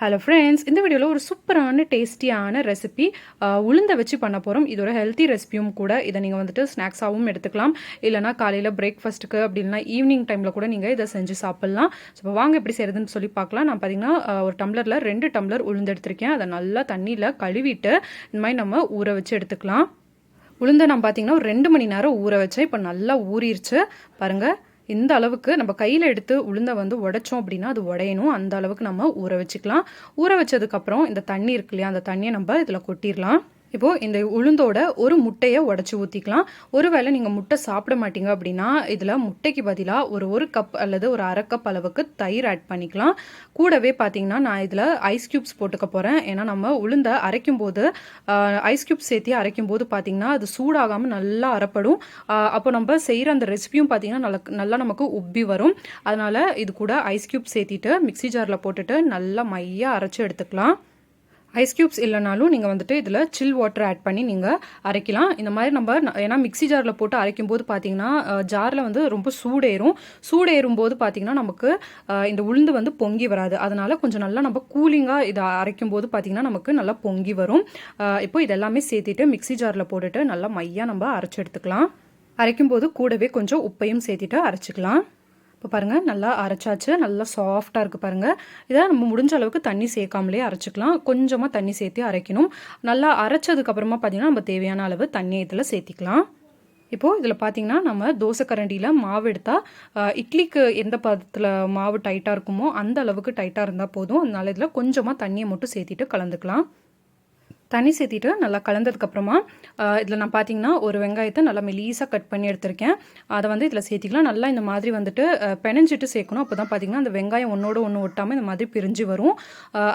Hello friends இந்த வீடியோவில் ஒரு சூப்பரான டேஸ்டியான ரெசிபி உளுந்த வச்சு பண்ண போகிறோம் இது ஒரு ஹெல்த்தி ரெசிபியும் கூட இதை நீங்கள் வந்துட்டு ஸ்நாக்ஸாகவும் எடுத்துக்கலாம். இல்லைனா காலையில் பிரேக்ஃபாஸ்ட்டுக்கு அப்படின்னா ஈவினிங் டைமில் கூட நீங்கள் இதை செஞ்சு சாப்பிட்லாம். ஸோ இப்போ வாங்க எப்படி செய்கிறதுன்னு சொல்லி பார்க்கலாம். நான் பார்த்தீங்கன்னா ஒரு டம்ளரில் ரெண்டு டம்ளர் உளுந்து எடுத்திருக்கேன். அதை நல்லா தண்ணியில் கழுவிட்டு இந்த மாதிரி நம்ம ஊற வச்சு எடுத்துக்கலாம். உளுந்தை நான் பார்த்தீங்கன்னா ஒரு ரெண்டு மணி நேரம் ஊற வச்சேன். இப்போ நல்லா ஊறிடுச்சு பாருங்கள் இந்த அளவுக்கு நம்ம கையில் எடுத்து உளுந்தை வந்து உடைச்சோம் அப்படின்னா அது உடையணும். அந்த அளவுக்கு நம்ம ஊற வச்சுக்கலாம். ஊற வச்சதுக்கப்புறம் இந்த தண்ணி இருக்கு இல்லையா அந்த தண்ணியை நம்ம இதில் கொட்டிடலாம். இப்போது இந்த உளுந்தோட ஒரு முட்டையை உடச்சி ஊற்றிக்கலாம் ஒருவேளை நீங்கள் முட்டை சாப்பிட மாட்டீங்க அப்படின்னா இதில் முட்டைக்கு பதிலாக ஒரு ஒரு கப் அல்லது ஒரு அரை கப் அளவுக்கு தயிர் ஆட் பண்ணிக்கலாம். கூடவே பார்த்தீங்கன்னா நான் இதில் ஐஸ் க்யூப்ஸ் போட்டுக்க போகிறேன் ஏன்னா நம்ம உளுந்தை அரைக்கும் போது ஐஸ் க்யூப்ஸ் சேர்த்து அரைக்கும் போது பார்த்திங்கன்னா அது சூடாகாமல் நல்லா அரைப்படும். அப்போ நம்ம செய்கிற அந்த ரெசிபியும் பார்த்தீங்கன்னா நல்லா நல்லா நமக்கு உப்பி வரும். அதனால் இது கூட ஐஸ் க்யூப் சேர்த்திட்டு மிக்ஸி ஜாரில் போட்டுட்டு நல்லா மையாக அரைச்சி எடுத்துக்கலாம். ஐஸ் க்யூப்ஸ் இல்லைனாலும் நீங்கள் வந்துட்டு இதில் சில் வாட்டர் ஆட் பண்ணி நீங்கள் அரைக்கலாம். இந்த மாதிரி நம்ம ஏன்னா மிக்ஸி ஜாரில் போட்டு அரைக்கும் போது பார்த்தீங்கன்னா ஜாரில் வந்து ரொம்ப சூடேறும். சூடேறும் போது பார்த்தீங்கன்னா நமக்கு இந்த உளுந்து வந்து பொங்கி வராது. அதனால் கொஞ்சம் நல்லா நம்ம கூலிங்காக இதை அரைக்கும் போது பார்த்தீங்கன்னா நமக்கு நல்லா பொங்கி வரும். இப்போ இதெல்லாமே சேர்த்திட்டு மிக்ஸி ஜாரில் போட்டுட்டு நல்லா மையாக நம்ம அரைச்சி எடுத்துக்கலாம். அரைக்கும் போது கூடவே கொஞ்சம் உப்பையும் சேர்த்திட்டு அரைச்சிக்கலாம். இப்போ பாருங்கள் நல்லா அரைச்சாச்சு. நல்லா சாஃப்டாக இருக்குது பாருங்கள் இதை நம்ம முடிஞ்ச அளவுக்கு தண்ணி சேர்க்காமலே அரைச்சிக்கலாம். கொஞ்சமாக தண்ணி சேர்த்து அரைக்கணும். நல்லா அரைச்சதுக்கப்புறமா பார்த்தீங்கன்னா நம்ம தேவையான அளவு தண்ணியை இதில் சேர்த்திக்கலாம். இப்போது இதில் பார்த்தீங்கன்னா நம்ம தோசை கரண்டியில் மாவு எடுத்தால் இட்லிக்கு எந்த பதத்தில் மாவு டைட்டாக இருக்குமோ அந்த அளவுக்கு டைட்டாக இருந்தால் போதும். அதனால் இதில் கொஞ்சமாக தண்ணியை மட்டும் சேர்த்திட்டு கலந்துக்கலாம். தண்ணி சேர்த்திட்டு நல்லா கலந்ததுக்கப்புறமா இதில் நான் பார்த்தீங்கன்னா ஒரு வெங்காயத்தை நல்லா மெலீஸாக கட் பண்ணி எடுத்திருக்கேன். அதை வந்து இதில் சேர்த்திக்கலாம். நல்லா இந்த மாதிரி வந்துட்டு பெனஞ்சிட்டு சேர்க்கணும். அப்போ தான் பார்த்தீங்கன்னா அந்த வெங்காயம் ஒன்றோட ஒன்று ஒட்டாமல் இந்த மாதிரி பிரிஞ்சு வரும்.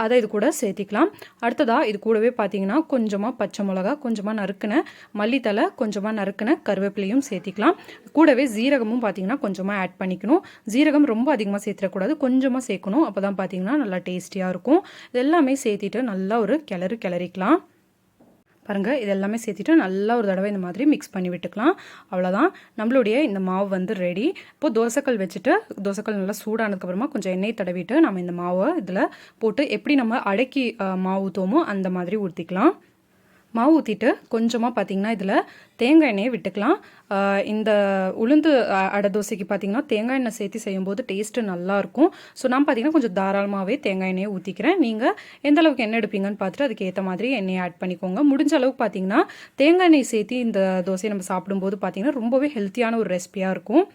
அதை இது கூட சேர்த்திக்கலாம். அடுத்ததாக இது கூடவே பார்த்தீங்கன்னா கொஞ்சமாக பச்சை மிளகா கொஞ்சமாக நறுக்கின மல்லித்தலை கொஞ்சமாக நறுக்கின கருவேப்பிலையும் சேர்த்திக்கலாம். கூடவே ஜீரகமும் பார்த்தீங்கன்னா கொஞ்சமாக ஆட் பண்ணிக்கணும். ஜீரகம் ரொம்ப அதிகமாக சேர்த்துடக்கூடாது. கொஞ்சமாக சேர்க்கணும். அப்போ தான் பார்த்தீங்கன்னா நல்லா டேஸ்டியாக இருக்கும். இது எல்லாமே சேர்த்திட்டு நல்லா ஒரு கிளறு கிளறிக்கலாம். பாருங்கள் இது எல்லாமே சேர்த்துட்டு நல்லா ஒரு தடவை இந்த மாதிரி மிக்ஸ் பண்ணி விட்டுக்கலாம். அவ்வளோதான் நம்மளுடைய இந்த மாவு வந்து ரெடி இப்போது தோசைக்கல் வச்சுட்டு தோசைக்கல் நல்லா சூடானதுக்கப்புறமா கொஞ்சம் எண்ணெய் தடவிட்டு நம்ம இந்த மாவை இதில் போட்டு எப்படி நம்ம அடக்கி மாவு ஊற்றுவோமோ அந்த மாதிரி ஊற்றிக்கலாம் மாவு ஊற்றிட்டு கொஞ்சமாக பார்த்தீங்கன்னா இதில் தேங்காய் எண்ணெயை விட்டுக்கலாம். இந்த உளுந்து அடை தோசைக்கு பார்த்தீங்கன்னா தேங்காய் எண்ணெய் சேர்த்து செய்யும்போது டேஸ்ட்டு நல்லாயிருக்கும் ஸோ நான் பார்த்தீங்கன்னா கொஞ்சம் தாராளமாகவே தேங்காய் எண்ணெயை ஊற்றிக்கிறேன் நீங்கள் எந்த அளவுக்கு எண்ணெய் எடுப்பீங்கன்னு பார்த்துட்டு அதுக்கு ஏற்ற மாதிரி எண்ணெயை ஆட் பண்ணிக்கோங்க. முடிஞ்ச அளவுக்கு பார்த்தீங்கன்னா தேங்காய் எண்ணெய் சேர்த்து இந்த தோசையை நம்ம சாப்பிடும்போது பார்த்தீங்கன்னா ரொம்பவே ஹெல்த்தியான ஒரு ரெசிபியாக இருக்கும்.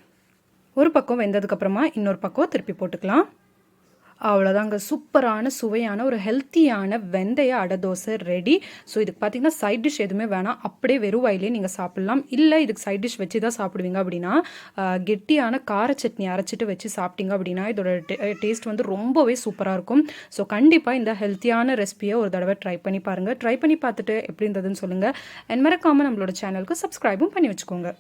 ஒரு பக்கம் வெந்ததுக்கப்புறமா இன்னொரு பக்கம் திருப்பி போட்டுக்கலாம். அவ்வளோதாங்க சூப்பரான சுவையான ஒரு ஹெல்த்தியான வெந்தய அடை தோசை ரெடி ஸோ இதுக்கு பார்த்தீங்கன்னா சைட் டிஷ் எதுவுமே வேணாம். அப்படியே வெறும் வாயிலே நீங்கள் சாப்பிட்லாம். இல்லை இதுக்கு சைட் டிஷ் வச்சு தான் சாப்பிடுவீங்க அப்படின்னா கெட்டியான கார சட்னி அரைச்சிட்டு வச்சு சாப்பிட்டீங்க அப்படின்னா இதோட டேஸ்ட் வந்து ரொம்பவே சூப்பராக இருக்கும். ஸோ கண்டிப்பாக இந்த ஹெல்த்தியான ரெசிபியை ஒரு தடவை ட்ரை பண்ணி பாருங்கள் ட்ரை பண்ணி பார்த்துட்டு எப்படி இருந்ததுன்னு சொல்லுங்கள் அண்ட் மறக்காமல் நம்மளோட சேனலுக்கு சப்ஸ்கிரைபும் பண்ணி வச்சுக்கோங்க.